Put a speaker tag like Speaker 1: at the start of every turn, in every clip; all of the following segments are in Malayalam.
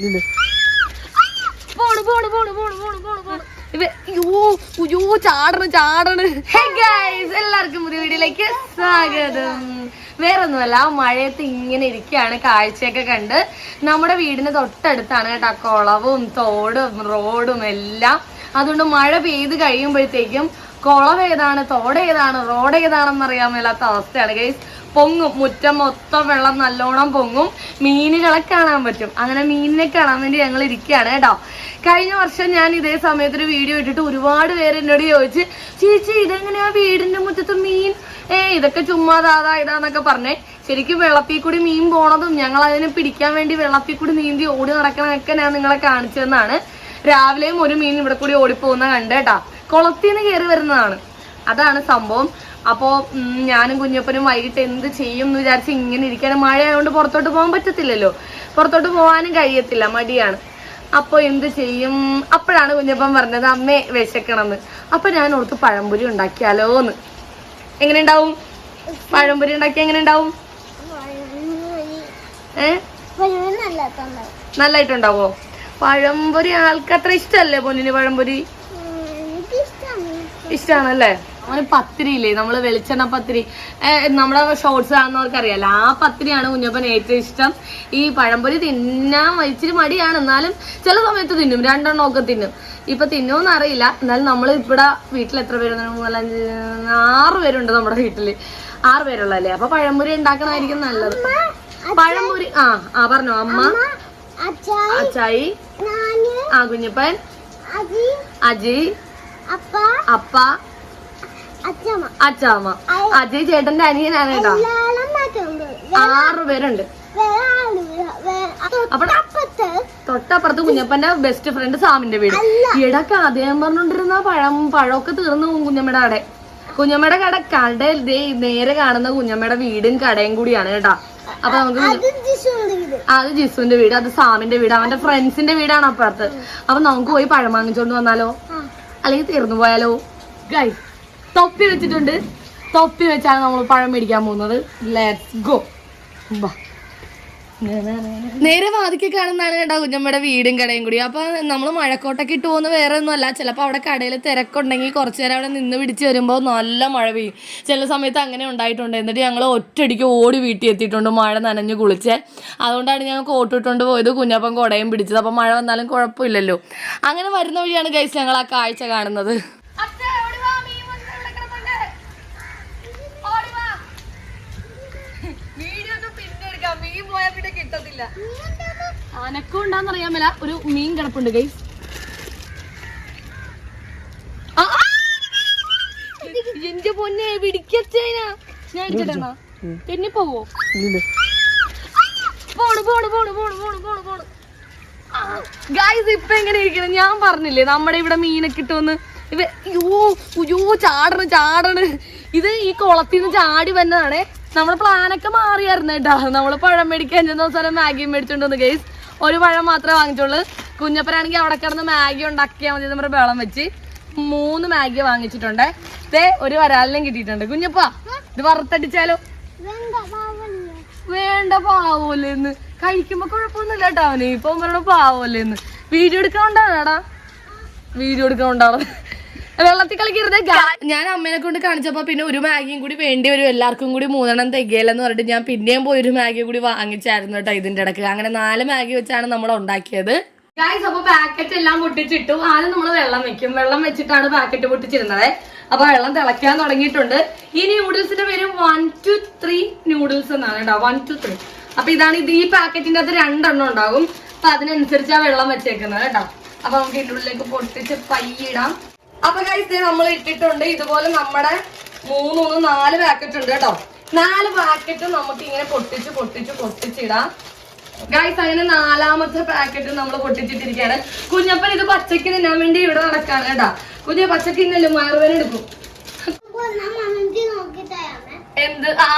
Speaker 1: പോണ് പോണു പോണു പോണു പോണു പോണു പോണു. ഹേ എല്ലാവർക്കും പുതിയ വീഡിയോയിലേക്ക് സ്വാഗതം. വേറൊന്നുമല്ല മഴയത്ത് ഇങ്ങനെ ഇരിക്കുകയാണ് കാഴ്ചയൊക്കെ കണ്ട്. നമ്മുടെ വീടിന് തൊട്ടടുത്താണ് കേട്ടോ കുളവും തോടും റോഡും എല്ലാം. അതുകൊണ്ട് മഴ പെയ്ത് കഴിയുമ്പോഴത്തേക്കും കുളം ഏതാണ് തോട് ഏതാണ് റോഡ് ഏതാണെന്ന് അറിയാൻ മേലാത്ത അവസ്ഥയാണ് ഗൈസ് പൊങ്ങും. മുറ്റം മൊത്തം വെള്ളം നല്ലോണം പൊങ്ങും. മീനുകളെ കാണാൻ പറ്റും. അങ്ങനെ മീനിനെ കാണാൻ വേണ്ടി ഞങ്ങൾ ഇരിക്കുകയാണ് കേട്ടോ. കഴിഞ്ഞ വർഷം ഞാൻ ഇതേ സമയത്ത് ഒരു വീഡിയോ ഇട്ടിട്ട് ഒരുപാട് പേര് എന്നോട് ചോദിച്ച് ചേച്ചി ഇതെങ്ങനെയാ വീടിന്റെ മുറ്റത്ത് മീൻ? ഏ ഇതൊക്കെ ചുമ്മാ ദാതാ ഇതാന്നൊക്കെ പറഞ്ഞേ. ശരിക്കും വെള്ളത്തിൽ കൂടി മീൻ പോണതും ഞങ്ങൾ അതിനെ പിടിക്കാൻ വേണ്ടി വെള്ളത്തിൽ കൂടി നീന്തി ഓടി നടക്കണമൊക്കെ ഞാൻ നിങ്ങളെ കാണിച്ചതെന്നാണ്. രാവിലെയും ഒരു മീൻ ഇവിടെ കൂടി ഓടിപ്പോകുന്ന കണ്ട് കേട്ടാ. കുളത്തിൽ നിന്ന് കയറി വരുന്നതാണ്. അതാണ് സംഭവം. അപ്പോ ഞാനും കുഞ്ഞപ്പനും വൈകിട്ട് എന്ത് ചെയ്യും എന്ന് വിചാരിച്ച് ഇങ്ങനെ ഇരിക്കാൻ മഴ ആയതുകൊണ്ട് പുറത്തോട്ട് പോകാൻ പറ്റത്തില്ലല്ലോ. പുറത്തോട്ട് പോകാനും കഴിയത്തില്ല മടിയാണ്. അപ്പൊ എന്ത് ചെയ്യും? അപ്പോഴാണ് കുഞ്ഞപ്പൻ പറഞ്ഞത് അമ്മേ വിശക്കണമെന്ന്. അപ്പൊ ഞാൻ ഓർത്ത് പഴംപൊരി ഉണ്ടാക്കിയാലോന്ന്. എങ്ങനെ ഉണ്ടാവും പഴംപൊരി ഉണ്ടാക്കി എങ്ങനെ ഉണ്ടാവും ഏ? നല്ലായിട്ടുണ്ടാവോ? പഴംപൊരി ആൾക്ക് അത്ര ഇഷ്ടല്ലേ പൊന്നിന് പഴംപൊരി? ഇഷ്ടമാണല്ലേ അവന് പത്തിരി ഇല്ലേ നമ്മൾ വെളിച്ചെണ്ണ പത്തിരി. നമ്മുടെ ഷോർട്സ് കാണുന്നവർക്ക് അറിയാലോ ആ പത്തിരിയാണ് കുഞ്ഞപ്പൻ ഏറ്റവും ഇഷ്ടം. ഈ പഴംപൊരി തിന്നാൻ ഇച്ചിരി മടിയാണ്. എന്നാലും ചില സമയത്ത് തിന്നും. രണ്ടെണ്ണം ഒക്കെ തിന്നും. ഇപ്പൊ തിന്നുമെന്ന് അറിയില്ല. എന്നാലും നമ്മൾ ഇവിടെ വീട്ടിൽ എത്ര പേരുണ്ട്? ആറ് പേരുണ്ട് നമ്മുടെ വീട്ടിൽ. ആറ് പേരുള്ളല്ലേ അപ്പൊ പഴംപൊരി ഉണ്ടാക്കണമായിരിക്കും നല്ലത്. പഴംപൊരി ആ ആ പറഞ്ഞോ. അമ്മ. അച്ചായി. ആ കുഞ്ഞപ്പൻ. അജി. അപ്പ. അച്ചാമ്മ അജയ് ചേട്ടന്റെ അനിയനാണ് കേട്ടോ. ആറ് പേരുണ്ട്. തൊട്ടപ്പുറത്ത്. കുഞ്ഞപ്പന്റെ ബെസ്റ്റ് ഫ്രണ്ട് സാമിന്റെ വീട്. ഇടയ്ക്ക് അദ്ദേഹം പറഞ്ഞോണ്ടിരുന്ന പഴം പഴമൊക്കെ തീർന്നു പോകും കുഞ്ഞമ്മയുടെ കട. കുഞ്ഞമ്മയുടെ കട കട ദേ നേരെ കാണുന്ന കുഞ്ഞമ്മയുടെ വീടും കടയും കൂടിയാണ് കേട്ടാ. അപ്പൊ നമുക്ക് അത് ജിസുവിന്റെ വീട്. അത് സാമിന്റെ വീട് അവന്റെ ഫ്രണ്ട്സിന്റെ വീടാണ് അപ്പുറത്ത്. അപ്പൊ നമുക്ക് പോയി പഴം വാങ്ങിച്ചോണ്ട് വന്നാലോ? അല്ലെങ്കിൽ തീർന്നു പോയാലോ? ഗൈ തൊപ്പി വെച്ചിട്ടുണ്ട്. തൊപ്പി വെച്ചാണ് നമ്മൾ പഴം മേടിക്കാൻ പോകുന്നത്. ലെറ്റ്സ് ഗോ നേരെ വാതിക്ക് കാണുന്നതാണ് കേട്ടോ കുഞ്ഞമ്മയുടെ വീടും കടയും കൂടി. അപ്പൊ നമ്മൾ മഴക്കോട്ടൊക്കെ ഇട്ട് പോകുന്ന വേറെ ഒന്നുമല്ല. ചിലപ്പോൾ അവിടെ കടയിൽ തിരക്കുണ്ടെങ്കിൽ കുറച്ചു നേരം അവിടെ നിന്ന് പിടിച്ച് വരുമ്പോൾ നല്ല മഴ പെയ്യും. ചില സമയത്ത് അങ്ങനെ ഉണ്ടായിട്ടുണ്ട്. എന്നിട്ട് ഞങ്ങൾ ഒറ്റടിക്ക് ഓടി വീട്ടിൽ എത്തിയിട്ടുണ്ട് മഴ നനഞ്ഞു കുളിച്ച്. അതുകൊണ്ടാണ് ഞങ്ങൾ കോട്ടിട്ടുകൊണ്ട് പോയത് കുഞ്ഞപ്പം കുടയും പിടിച്ചത്. അപ്പം മഴ വന്നാലും കുഴപ്പമില്ലല്ലോ. അങ്ങനെ വരുന്ന വഴിയാണ് ഗൈസ് ഞങ്ങൾ ആ കാഴ്ച കാണുന്നത് വീഡിയോ ഒക്കെ പിന്നെ എടുക്കാം മീൻ പോയാൽ പിന്നെ കിട്ടത്തില്ല അനക്കം ഉണ്ടാന്ന് അറിയാമല്ല ഒരു മീൻ കിടപ്പുണ്ട് ഗൈസ് എന്റെ പൊന്നെ പിടിക്കച്ചേനാ ഞാൻ. അടിച്ചിട്ടാ തെന്നി പോവോ? പോണു പോണു പോണു പോണു പോണു പോണു പോണ്. ഗായ്സ് ഇപ്പൊ എങ്ങനെ ഇരിക്കണം? ഞാൻ പറഞ്ഞില്ലേ നമ്മുടെ ഇവിടെ മീനൊക്കെ കിട്ടുമെന്ന്. ഇവ അയ്യോ ചാടണ് ചാടണ്. ഇത് ഈ കുളത്തിൽ നിന്ന് ചാടി വന്നതാണേ. നമ്മുടെ പ്ലാനൊക്കെ മാറിയായിരുന്നു കേട്ടോ. നമ്മൾ പഴം മേടിക്കാൻ ചെന്ന അവസാനം മാഗി മേടിച്ചോണ്ട് വന്നു ഗൈസ് ഒരു പഴം മാത്രമേ വാങ്ങിച്ചുള്ളൂ കുഞ്ഞപ്പനാണെങ്കിൽ അവിടെ കിടന്ന് മാഗി ഉണ്ടാക്കിയാൽ മതി നമ്മുടെ വെള്ളം വെച്ച് മൂന്ന് മാഗി വാങ്ങിച്ചിട്ടുണ്ട്. ദേ ഒരു വരാലിനും കിട്ടിയിട്ടുണ്ട്. കുഞ്ഞപ്പ ഇത് വറുത്തടിച്ചാലോ? വേണ്ട പാവല്ലേന്ന് കഴിക്കുമ്പോ കുഴപ്പമൊന്നുമില്ല കേട്ടോ. അവന് ഇപ്പൊ പറയണ പാവല്ലേന്ന് വീഡിയോ എടുക്കാൻ എടുക്കണോണ്ടാടാ വീഡിയോ എടുക്കണോണ്ടാണ്? വെള്ളത്തിൽ കളിക്കരുത് ഞാൻ അമ്മേനെ കൊണ്ട് കാണിച്ചപ്പോ പിന്നെ ഒരു മാഗിയും കൂടി വേണ്ടി വരും. എല്ലാവർക്കും കൂടി മൂന്നെണ്ണം തികയില്ലെന്ന് പറഞ്ഞിട്ട് ഞാൻ പിന്നെയും പോയി ഒരു മാഗി കൂടി വാങ്ങിച്ചായിരുന്നു കേട്ടോ ഇതിന്റെ ഇടയ്ക്ക് അങ്ങനെ നാല് മാഗി വെച്ചാണ് നമ്മൾ ഉണ്ടാക്കിയത്. ഗായ്സ് അപ്പൊ പാക്കറ്റ് എല്ലാം പൊട്ടിച്ചിട്ടു. ആദ്യം നമ്മൾ വെള്ളം വെക്കും. വെള്ളം വെച്ചിട്ടാണ് പാക്കറ്റ് പൊട്ടിച്ചിരുന്നത്. അപ്പൊ വെള്ളം തിളയ്ക്കാൻ തുടങ്ങിയിട്ടുണ്ട്. ഈ നൂഡിൽസിന്റെ പേര് വൺ ടു ത്രീ നൂഡിൽസ് എന്നാണ് കേട്ടോ. വൺ ടു ത്രീ അപ്പൊ ഇതാണ് ഇത് ഈ പാക്കറ്റിന്റെ അകത്ത് രണ്ടെണ്ണം ഉണ്ടാകും. അപ്പൊ അതിനനുസരിച്ചാണ് വെള്ളം വെച്ചേക്കുന്നത് കേട്ടോ. അപ്പൊ നമുക്ക് ഇതിന്റെ ഉള്ളിലേക്ക് പൊട്ടിച്ച് പയ്യിടാം. അപ്പൊ കഴിച്ച് നമ്മൾ ഇട്ടിട്ടുണ്ട്. ഇതുപോലെ നമ്മുടെ മൂന്ന് മൂന്ന് നാല് പാക്കറ്റ് ഉണ്ട് കേട്ടോ. നാല് പാക്കറ്റ് നമുക്ക് ഇങ്ങനെ പൊട്ടിച്ച് പൊട്ടിച്ച് പൊട്ടിച്ചിടാം ഗൈസ് അങ്ങനെ നാലാമത്തെ പാക്കറ്റ് നമ്മൾ പൊട്ടിച്ചിട്ടിരിക്കുകയാണ്. കുഞ്ഞപ്പൻ ഇത് പച്ചക്ക് തിന്നാൻ വേണ്ടി ഇവിടെ നടക്കാണ് കേട്ടാ. കുഞ്ഞ പച്ചക്ക് തിന്നല്ലോ മയറുവേന എടുക്കും? എന്ത്? ആ.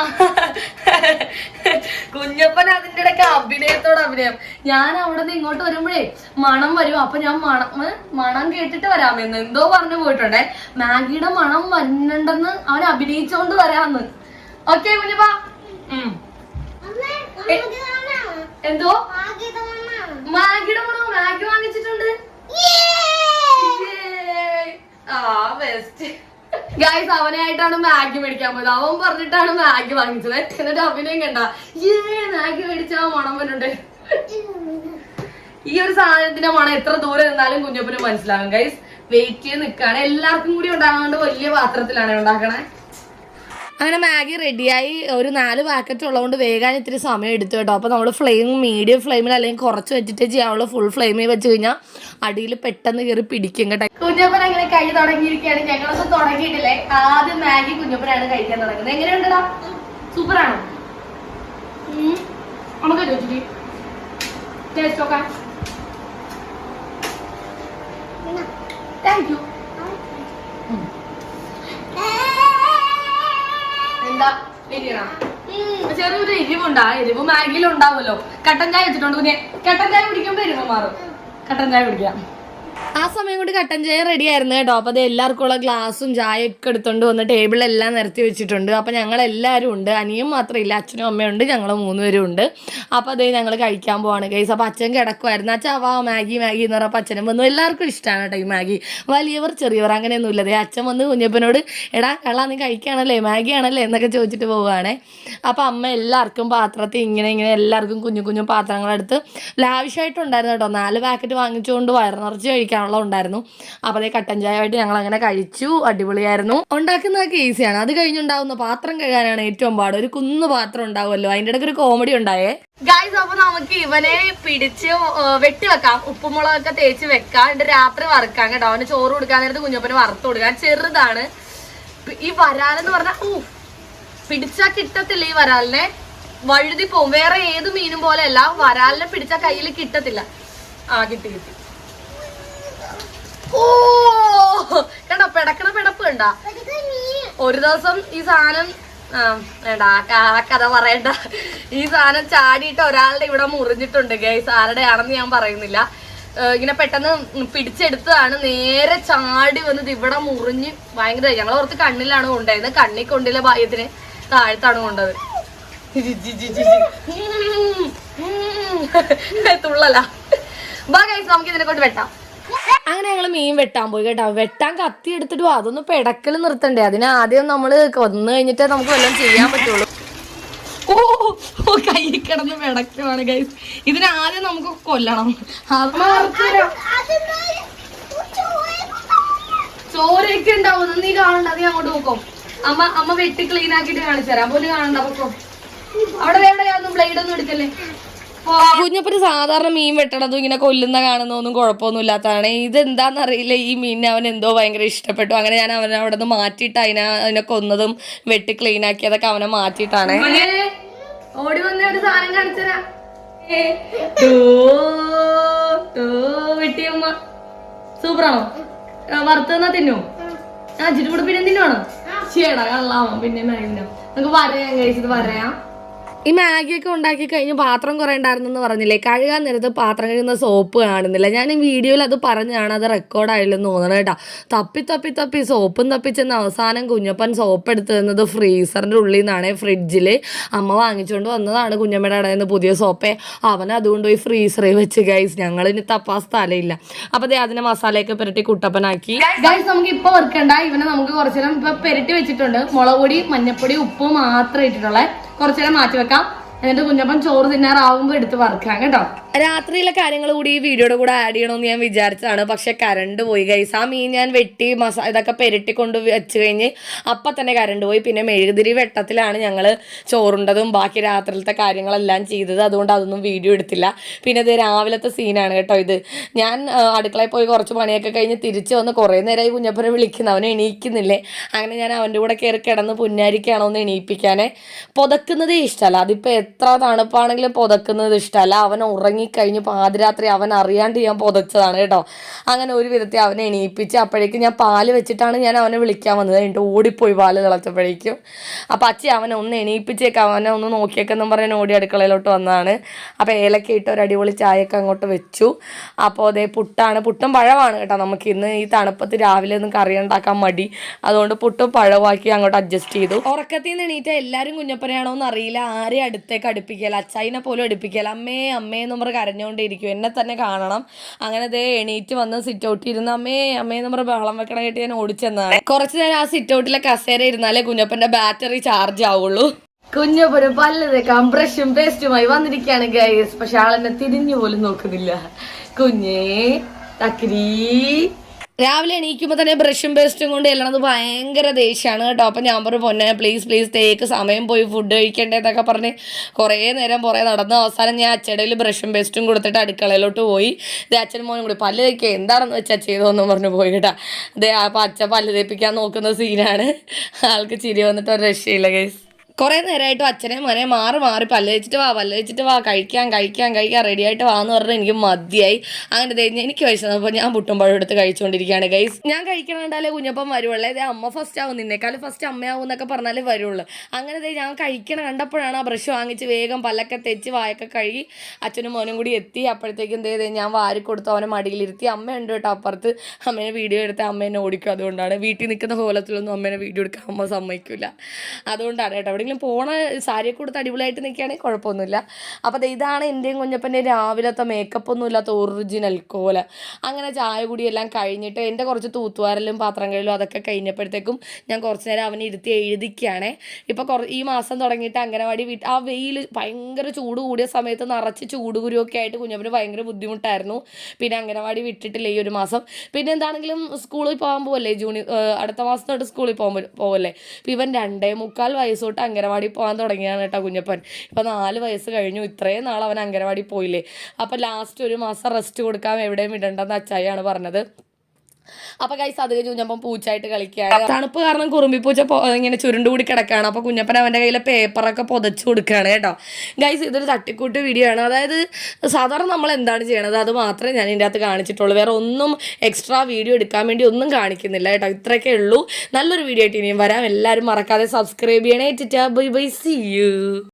Speaker 1: കുഞ്ഞപ്പൻ അതിന്റെ ഇടയ്ക്ക് അഭിനയത്തോട് അഭിനയം. ഞാൻ അവിടെ നിന്ന് ഇങ്ങോട്ട് വരുമ്പോഴേ മണം വരും. അപ്പൊ ഞാൻ മണം മണം കേട്ടിട്ട് വരാമെന്ന്. എന്തോ പറഞ്ഞു പോയിട്ടുണ്ടേ. മാഗിയുടെ മണം വരണ്ടെന്ന് അവൻ അഭിനയിച്ചോണ്ട് വരാമെന്ന്. ഓക്കെ കുഞ്ഞപ്പ. എന്തോ? മാഗിയുടെ മണം മാഗി വാങ്ങിച്ചിട്ടുണ്ട്. ആ ബെസ്റ്റ് ഗായ്സ് അവനായിട്ടാണ് മാഗി മേടിക്കാൻ പോയത്. അവൻ പറഞ്ഞിട്ടാണ് മാഗി വാങ്ങിച്ചത്. എന്നിട്ട് അഭിനയം കണ്ട. ഏ മാഗി മേടിച്ചാ മണം വരുന്നുണ്ട് ഈ ഒരു സാധനത്തിന്റെ മണം എത്ര ദൂരെ നിന്നാലും കുഞ്ഞപ്പന് മനസ്സിലാവും ഗൈസ് വെയിറ്റ് ചെയ്ത് നിൽക്കാണ് എല്ലാവർക്കും കൂടി ഉണ്ടാകാണ്ട് വലിയ പാത്രത്തിലാണ് ഉണ്ടാക്കണേ. അങ്ങനെ മാഗി റെഡിയായി ഒരു നാല് പാക്കറ്റ് ഉള്ളതുകൊണ്ട് വേഗം ഇത്തിരി സമയം എടുത്തു കേട്ടോ. അപ്പോൾ നമ്മൾ ഫ്ലെയിം മീഡിയം ഫ്ലെയിമിൽ അല്ലെങ്കിൽ കുറച്ച് വെച്ചിട്ടേ ചെയ്യാവുള്ളൂ. ഫുൾ ഫ്ലെയിമിൽ വെച്ച് കഴിഞ്ഞാൽ അടിയിൽ പെട്ടെന്ന് കയറി പിടിക്കും കേട്ടോ. കുഞ്ഞപ്പൻ അങ്ങനെ കൈ തുടങ്ങിയിരിക്കുകയാണ്. ഞങ്ങളൊക്കെ തുടങ്ങിയിട്ടില്ലേ? ആദ്യം മാഗി കുഞ്ഞപ്പനാണ് കഴിക്കാൻ തുടങ്ങുന്നത്. എങ്ങനെയുണ്ടടാ സൂപ്പറാണോ? ഉം. നമുക്ക് ചോദിച്ചിട്ട് ടേസ്റ്റ് നോക്കാം. താങ്ക് യു ചെറിയൊരു എരിവുണ്ടാ എരിവ് മാഗിയിൽ ഉണ്ടാവുമല്ലോ കട്ടൻ ചായ വെച്ചിട്ടുണ്ട് കുഞ്ഞെ കട്ടൻ ചായ കുടിക്കുമ്പോ എരിവ് മാറും. കട്ടൻ ചായ കുടിക്കാം. ആ സമയം കൊണ്ട് കട്ടൻ ചായ റെഡി ആയിരുന്നു കേട്ടോ. അപ്പോൾ അത് എല്ലാവർക്കും ഉള്ള ഗ്ലാസും ചായ ഒക്കെ എടുത്തോണ്ട് വന്ന് ടേബിളെല്ലാം നിരത്തി വെച്ചിട്ടുണ്ട്. അപ്പോൾ ഞങ്ങൾ എല്ലാവരും ഉണ്ട്. അനിയും മാത്രമില്ല അച്ഛനും അമ്മയും ഉണ്ട്. ഞങ്ങൾ മൂന്നുപേരും ഉണ്ട്. അപ്പോൾ അതേ ഞങ്ങൾ കഴിക്കാൻ പോവാണ് കേസ് അപ്പോൾ അച്ഛൻ കിടക്കുമായിരുന്നു അച്ഛൻ വാ മാഗി മാഗി എന്ന് പറഞ്ഞപ്പോൾ അച്ഛനും വന്നു. എല്ലാവർക്കും ഇഷ്ടമാണ് കേട്ടോ ഈ മാഗി. വലിയവർ ചെറിയവർ അങ്ങനെയൊന്നുമില്ല ദേ അച്ഛൻ വന്ന് കുഞ്ഞപ്പനോട് എടാ കളാ നീ കഴിക്കുകയാണല്ലേ മാഗി ആണല്ലേ? എന്നൊക്കെ ചോദിച്ചിട്ട് പോവുകയാണേ അപ്പോൾ അമ്മ എല്ലാവർക്കും പാത്രത്തിൽ ഇങ്ങനെ ഇങ്ങനെ എല്ലാവർക്കും കുഞ്ഞു കുഞ്ഞു പാത്രങ്ങളെടുത്ത് ലാവിഷായിട്ടുണ്ടായിരുന്നു കേട്ടോ. നാല് പാക്കറ്റ് വാങ്ങിച്ചുകൊണ്ട് വയറ് നിറച്ച് കഴിക്കാനുള്ള ഉണ്ടായിരുന്നു. അപ്പോൾ അതേ കട്ടൻ ചായ ആയിട്ട് ഞങ്ങൾ അങ്ങനെ കഴിച്ചു അടിപൊളിയായിരുന്നു. ഉണ്ടാക്കുന്നതൊക്കെ ഈസിയാണ് അത് കഴിഞ്ഞുണ്ടാവുന്ന പാത്രം കഴുകാനാണ് ഏറ്റവും പാട്. ഒരു കുന്നു പാത്രം ഉണ്ടാവുമല്ലോ. അതിന്റെ ഇടയ്ക്ക് ഒരു കോമഡി ഉണ്ടായേ. ഗായ്സ് അപ്പൊ നമുക്ക് ഇവനെ പിടിച്ച് വെട്ടി വെക്കാം. ഉപ്പുമുളകൊക്കെ തേച്ച് വെക്കാം. എന്നിട്ട് രാത്രി വറുക്കാം കേട്ടോ. അവന് ചോറ് കൊടുക്കാൻ നേരത്ത് കുഞ്ഞപ്പന് വറുത്ത് കൊടുക്കാൻ ചെറുതാണ്. ഈ വരാലെന്ന് പറഞ്ഞാൽ ഊ പിടിച്ചാ കിട്ടത്തില്ല ഈ വരാലിനെ. വഴുതി പോവും. വേറെ ഏത് മീനും പോലെയല്ല. വരാലിനെ പിടിച്ചാൽ കയ്യിൽ കിട്ടത്തില്ല. ആ കിട്ടി കിട്ടി. ഓ കണ്ടോ പിടക്കണ പിടപ്പ് കണ്ടാ? ഒരു ദിവസം ഈ സാധനം വേണ്ട ആ കഥ പറയണ്ട. ഈ സാധനം ചാടിയിട്ട് ഒരാളുടെ ഇവിടെ മുറിഞ്ഞിട്ടുണ്ട് ഗൈസ് ആരുടെ ആണെന്ന് ഞാൻ പറയുന്നില്ല. ഇങ്ങനെ പെട്ടെന്ന് പിടിച്ചെടുത്തതാണ്. നേരെ ചാടി വന്നത് ഇവിടെ മുറിഞ്ഞ് ഭയങ്കര ഞങ്ങൾ ഓർത്ത് കണ്ണിലാണ് കൊണ്ടുപോയത്. കണ്ണിൽ കൊണ്ടില്ല ഭാഗ്യത്തിന് താഴത്താണ് കൊണ്ടത്. തുള്ളല. ബാ ഗൈസ് നമുക്ക് ഇതിനെ കൊണ്ട് വെട്ടാം. അങ്ങനെ ഞങ്ങൾ മീൻ വെട്ടാൻ പോയി കേട്ടോ. വെട്ടാൻ കത്തി എടുത്തിട്ട് വാ, അതൊന്ന് പെടക്കൽ നിർത്തണ്ടേ. അതിന് ആദ്യം നമ്മൾ കൊന്നു കഴിഞ്ഞിട്ടേ നമുക്ക് വല്ലതും ചെയ്യാൻ പറ്റുള്ളൂ. ഓ കൈ കിടന്ന് പെടക്കുവാണ് ഗൈസ് ഇതിന് ആദ്യം നമുക്ക് കൊല്ലണം. ചോരയൊക്കെ ഉണ്ടാവും. നീ കാണണ്ട നീ അങ്ങോട്ട് നോക്കും. അമ്മ അമ്മ വെട്ടി ക്ലീൻ ആക്കിയിട്ട് കാണിച്ചു തരാം. പോലും കാണണ്ട പൊക്കോ അവിടെ വേറെ ബ്ലേഡ് ഒന്നും എടുക്കല്ലേ? കുഞ്ഞപ്പന് സാധാരണ മീൻ വെട്ടണതും ഇങ്ങനെ കൊല്ലുന്ന കാണുന്നൊന്നും കുഴപ്പമൊന്നും ഇല്ലാത്തതാണ് ഇതെന്താണെന്നറിയില്ല ഈ മീനിനെ അവൻ എന്തോ ഭയങ്കര ഇഷ്ടപ്പെട്ടു. അങ്ങനെ ഞാൻ അവനെ അവിടെ നിന്ന് മാറ്റിയിട്ട് അതിനെ അതിനെ കൊന്നതും വെട്ടി ക്ലീൻ ആക്കിയതൊക്കെ അവനെ മാറ്റിയിട്ടാണ്. ഓടി ഒരു സാധനം കാണിച്ചരാ സൂപ്പറാണോ? തിന്നോ ആ കൂടെ പിന്നെ തിന്നുവാണോ ചേടാ കള്ളാമോ പിന്നെ നമുക്ക് പറയാം കഴിച്ചത് വരയാം. ഈ മാഗിയൊക്കെ ഉണ്ടാക്കി കഴിഞ്ഞ് പാത്രം കുറേ ഉണ്ടായിരുന്നെന്ന് പറഞ്ഞില്ലേ? കഴുകാൻ നേരത്ത് പാത്രം കഴുകുന്ന സോപ്പ് കാണുന്നില്ല. ഞാൻ ഈ വീഡിയോയിൽ അത് പറഞ്ഞാണ് അത് റെക്കോർഡായില്ലെന്ന് തോന്നണം കേട്ടോ. തപ്പി തപ്പി തപ്പി സോപ്പും തപ്പിച്ചെന്ന് അവസാനം കുഞ്ഞപ്പൻ സോപ്പ് എടുത്ത് തന്നത് ഫ്രീസറിന്റെ ഉള്ളിൽ നിന്നാണ് ഫ്രിഡ്ജിൽ അമ്മ വാങ്ങിച്ചുകൊണ്ട് വന്നതാണ് കുഞ്ഞമ്മയുടെ അവിടെ നിന്ന് പുതിയ സോപ്പേ. അവൻ അതുകൊണ്ട് പോയി ഫ്രീസറിൽ വെച്ച് ഗൈസ് ഞങ്ങളിന് തപ്പാ സ്ഥലമില്ല. അപ്പോൾ ദേ അതിനെ മസാലയൊക്കെ പുരട്ടി കുട്ടപ്പനാക്കി. ഗൈസ് നമുക്ക് ഇപ്പോൾ വെക്കണ്ട. ഇവനെ നമുക്ക് കുറച്ചു നേരം ഇപ്പൊ പെരട്ടി വെച്ചിട്ടുണ്ട്. മുളക് പൊടി മഞ്ഞപ്പൊടി ഉപ്പ് മാത്രം ഇട്ടിട്ടുള്ളത് കുറച്ചു നേരം മാറ്റി marca എന്നിട്ട് കുഞ്ഞപ്പം ചോറ് തിന്നാറാവുമ്പോ എടുത്ത് വറുക്കാം കേട്ടോ. രാത്രിയിലെ കാര്യങ്ങൾ കൂടി ഈ വീഡിയോയുടെ കൂടെ ആഡ് ചെയ്യണമെന്ന് ഞാൻ വിചാരിച്ചതാണ്. പക്ഷെ കറണ്ട് പോയി. ഗൈസ് ആ മീൻ ഞാൻ വെട്ടി മസ ഇതൊക്കെ പെരട്ടി കൊണ്ട് വെച്ച് കഴിഞ്ഞ് അപ്പം തന്നെ കറണ്ട് പോയി. പിന്നെ മെഴുകുതിരി വെട്ടത്തിലാണ് ഞങ്ങൾ ചോറുണ്ടതും ബാക്കി രാത്രിയിലത്തെ കാര്യങ്ങളെല്ലാം ചെയ്തത്. അതുകൊണ്ട് അതൊന്നും വീഡിയോ എടുത്തില്ല. പിന്നെ ഇത് രാവിലത്തെ സീനാണ് കേട്ടോ ഇത്. ഞാൻ അടുക്കളയിൽ പോയി കുറച്ച് പണിയൊക്കെ കഴിഞ്ഞ് തിരിച്ച് വന്ന് കുറേ നേരമായി കുഞ്ഞപ്പനെ വിളിക്കുന്നു. അവനെ എണീക്കുന്നില്ലേ. അങ്ങനെ ഞാൻ അവന്റെ കൂടെ കയറി കിടന്ന് പുന്നാരിക്കാണോ എന്ന് എണീപ്പിക്കാനേ. പുതക്കുന്നതേ ഇഷ്ടമല്ല. അതിപ്പോൾ എത്ര തണുപ്പാണെങ്കിലും പുതക്കുന്നത് ഇഷ്ടമല്ല. അവൻ ഉറങ്ങിക്കഴിഞ്ഞ് പാതിരാത്രി അവൻ അറിയാണ്ട് ഞാൻ പുതച്ചതാണ് കേട്ടോ. അങ്ങനെ ഒരു വിധത്തിൽ അവനെ എണീപ്പിച്ച് അപ്പോഴേക്കും ഞാൻ പാൽ വെച്ചിട്ടാണ് ഞാൻ അവനെ വിളിക്കാൻ വന്നത്. എന്നിട്ട് ഓടിപ്പോയി പാൽ തിളച്ചപ്പോഴേക്കും. അപ്പം അച്ഛി അവനെ ഒന്ന് എണീപ്പിച്ചേക്കാം അവനെ ഒന്ന് നോക്കിയേക്കെന്നും പറഞ്ഞ് ഓടി അടുക്കളയിലോട്ട് വന്നതാണ്. അപ്പോൾ ഏലക്ക ഇട്ട് ഒരു അടിപൊളി ചായയൊക്കെ അങ്ങോട്ട് വെച്ചു. അപ്പോൾ അതേ പുട്ടാണ്. പുട്ടും പഴമാണ് കേട്ടോ നമുക്ക് ഇന്ന്. ഈ തണുപ്പത്ത് രാവിലെ ഒന്നും കറി ഉണ്ടാക്കാൻ മടി. അതുകൊണ്ട് പുട്ടും പഴവാക്കി അങ്ങോട്ട് അഡ്ജസ്റ്റ് ചെയ്തു. ഉറക്കത്തിൽ നിന്ന് എണീറ്റ എല്ലാവരും കുഞ്ഞപ്പനെയാണോ എന്ന് അറിയില്ല ആരെയും അടുത്തേക്ക് അടുക്കളയിലേക്ക് അടുപ്പിക്കല അച്ചായിനെ പോലും അടുപ്പിക്കല. അമ്മേ അമ്മേ എന്ന് പറഞ്ഞ് കരഞ്ഞുകൊണ്ടിരിക്കും. എന്നെ തന്നെ കാണണം. അങ്ങനെ ദേ എണീറ്റ് വന്ന് സിറ്റ് ഔട്ട് ഇരുന്ന് അമ്മേ അമ്മേ എന്ന് പറഞ്ഞ് ബഹളം വെക്കണ കേട്ട് ഞാൻ ഓടിച്ചെന്നാണ് കുറച്ച് നേരം ആ സിറ്റ് ഔട്ടിലെ കസേര ഇരുന്നാലേ കുഞ്ഞപ്പന്റെ ബാറ്ററി ചാർജ് ആവുള്ളൂ. കുഞ്ഞപ്പന് പല്ല് തേക്കാം ബ്രഷും പേസ്റ്റുമായി വന്നിരിക്കുകയാണ് ഗൈസ് പക്ഷെ ആളെന്നെ തിരിഞ്ഞു പോലും നോക്കുന്നില്ല. കുഞ്ഞേ തക്കിരി രാവിലെ എണീക്കുമ്പോൾ തന്നെ ബ്രഷും പേസ്റ്റും കൊണ്ട് എല്ലണത് ഭയങ്കര ദേഷ്യമാണ് കേട്ടോ. അപ്പം ഞാൻ പറഞ്ഞു പൊന്നെ പ്ലീസ് പ്ലീസ് തേക്ക് സമയം പോയി ഫുഡ് കഴിക്കേണ്ടതൊക്കെ പറഞ്ഞ് കുറേ നേരം പുറേ നടന്ന് അവസാനം ഞാൻ അച്ചടയിൽ ബ്രഷും പേസ്റ്റും കൊടുത്തിട്ട് അടുക്കളയിലോട്ട് പോയി. ഇത് അച്ഛൻ മോനും കൂടി പല്ല് തേക്കുക എന്താണെന്ന് വെച്ചാൽ ചെയ്തോന്നും പറഞ്ഞു പോയി കേട്ടോ. അതെ അപ്പം അച്ഛൻ പല്ല് തേപ്പിക്കാൻ നോക്കുന്ന സീനാണ് ആൾക്ക് ചിരി വന്നിട്ട് ഒരു രക്ഷയില്ല ഗൈസ് കുറേ നേരമായിട്ടും അച്ഛനെ മോനെ മാറി മാറി പല്ല് വെച്ചിട്ട് വാ പല്ല് വെച്ചിട്ട് വാ കഴിക്കാൻ കഴിക്കാൻ കഴിക്കാൻ റെഡി ആയിട്ട് വാ എന്ന് പറഞ്ഞാൽ എനിക്ക് മതിയായി. അങ്ങനെ ഞാൻ- എനിക്ക് കഴിച്ചപ്പോൾ ഞാൻ പുട്ടുംപഴം എടുത്ത് കഴിച്ചുകൊണ്ടിരിക്കുകയാണ് ഗൈസ് ഞാൻ കഴിക്കണണ്ടാലേ കുഞ്ഞപ്പം വരുവുള്ളൂ ഇതേ അമ്മ ഫസ്റ്റ് ആവും നിന്നേക്കാൾ ഫസ്റ്റ് അമ്മയാവും എന്നൊക്കെ പറഞ്ഞാലേ വരുള്ളൂ. അങ്ങനെ ഞാൻ കഴിക്കണം കണ്ടപ്പോഴാണ് ആ ബ്രഷ് വാങ്ങിച്ച് വേഗം പല്ലൊക്കെ തെച്ച് വായൊക്കെ കഴുകി അച്ഛനും മോനും കൂടി എത്തി. അപ്പോഴത്തേക്കും ദേ ഞാൻ വാരി കൊടുത്തു അവനെ മടിയിലിരുത്തി. അമ്മയുണ്ട് കേട്ടോ അപ്പുറത്ത്. അമ്മേനെ വീഡിയോ എടുത്ത് അമ്മേനെ ഓടിക്കും. അതുകൊണ്ടാണ് വീട്ടിൽ നിൽക്കുന്ന കോലത്തിലൊന്നും അമ്മേനെ വീഡിയോ എടുക്കാൻ അമ്മ സമ്മതിക്കില്ല അതുകൊണ്ടാണ് കേട്ടോ. എവിടെയെങ്കിലും പോണ സാരിയൊക്കെ കൊടുത്ത് അടിപൊളിയായിട്ട് നിൽക്കുകയാണെങ്കിൽ കുഴപ്പമൊന്നുമില്ല. അപ്പോൾ ഇതാണ് എന്റെയും കുഞ്ഞപ്പന്റെ രാവിലത്തെ മേക്കപ്പ് ഒന്നും ഇല്ലാത്ത ഒറിജിനൽ കോല. അങ്ങനെ ചായ കുടിയെല്ലാം കഴിഞ്ഞിട്ട് എന്റെ കുറച്ച് തൂത്തുവാരലും പാത്രം കഴുകലും അതൊക്കെ കഴിഞ്ഞപ്പോഴത്തേക്കും ഞാൻ കുറച്ച് നേരം അവനെ ഇരുത്തി എഴുതിക്കുകയാണേ ഇപ്പോൾ കുറ ഈ മാസം തുടങ്ങിയിട്ട് അംഗനവാടി വീട്ട് ആ വെയിൽ ഭയങ്കര ചൂട് കൂടിയ സമയത്ത് നിറച്ച് ചൂടുകുരുവൊക്കെ ആയിട്ട് കുഞ്ഞപ്പന് ഭയങ്കര ബുദ്ധിമുട്ടായിരുന്നു. പിന്നെ അംഗനവാടി വിട്ടിട്ടില്ല ഈ ഒരു മാസം. പിന്നെ എന്താണെങ്കിലും സ്കൂളിൽ പോകാൻ പോവല്ലേ? ജൂണി അടുത്ത മാസം തൊട്ട് സ്കൂളിൽ പോകാൻ പോവല്ലേ? ഇപ്പം ഇവൻ രണ്ടേ മുക്കാൽ വയസ്സ് തൊട്ട് അംഗനവാടി പോകാൻ തുടങ്ങിയാണ് കേട്ടോ കുഞ്ഞപ്പൻ. ഇപ്പം നാല് വയസ്സ് കഴിഞ്ഞു. ഇത്രയും നാൾ അവൻ അംഗനവാടി പോയില്ലേ. അപ്പം ലാസ്റ്റ് ഒരു മാസം റെസ്റ്റ് കൊടുക്കാൻ എവിടെയും വിടണ്ടെന്ന് അച്ചായിയാണ് പറഞ്ഞത്. അപ്പൊ ഗൈസ് അത് കഴിഞ്ഞ് കുഞ്ഞപ്പൻ പൂച്ചായിട്ട് കളിക്കുകയാണ്. തണുപ്പ് കാരണം കുറുമ്പിപ്പൂച്ച പൊ- ഇങ്ങനെ ചുരുണ്ടുകൂടി കിടക്കുകയാണ്. അപ്പൊ കുഞ്ഞപ്പൻ അവന്റെ കയ്യിലെ പേപ്പറൊക്കെ പൊതച്ചു കൊടുക്കുകയാണ് കേട്ടോ. ഗൈസ് ഇതൊരു തട്ടിക്കൂട്ട് വീഡിയോ ആണ്. അതായത് സാധാരണ നമ്മൾ എന്താണ് ചെയ്യണത്? അത് മാത്രമേ ഞാൻ ഇതിന്റെ അകത്ത് കാണിച്ചിട്ടുള്ളൂ. വേറെ ഒന്നും എക്സ്ട്രാ വീഡിയോ എടുക്കാൻ വേണ്ടി ഒന്നും കാണിക്കുന്നില്ല കേട്ടോ. ഇത്രയൊക്കെ ഉള്ളൂ. നല്ലൊരു വീഡിയോ ആയിട്ട് ഇനിയും വരാം. എല്ലാവരും മറക്കാതെ സബ്സ്ക്രൈബ് ചെയ്യണേ. Bye bye C U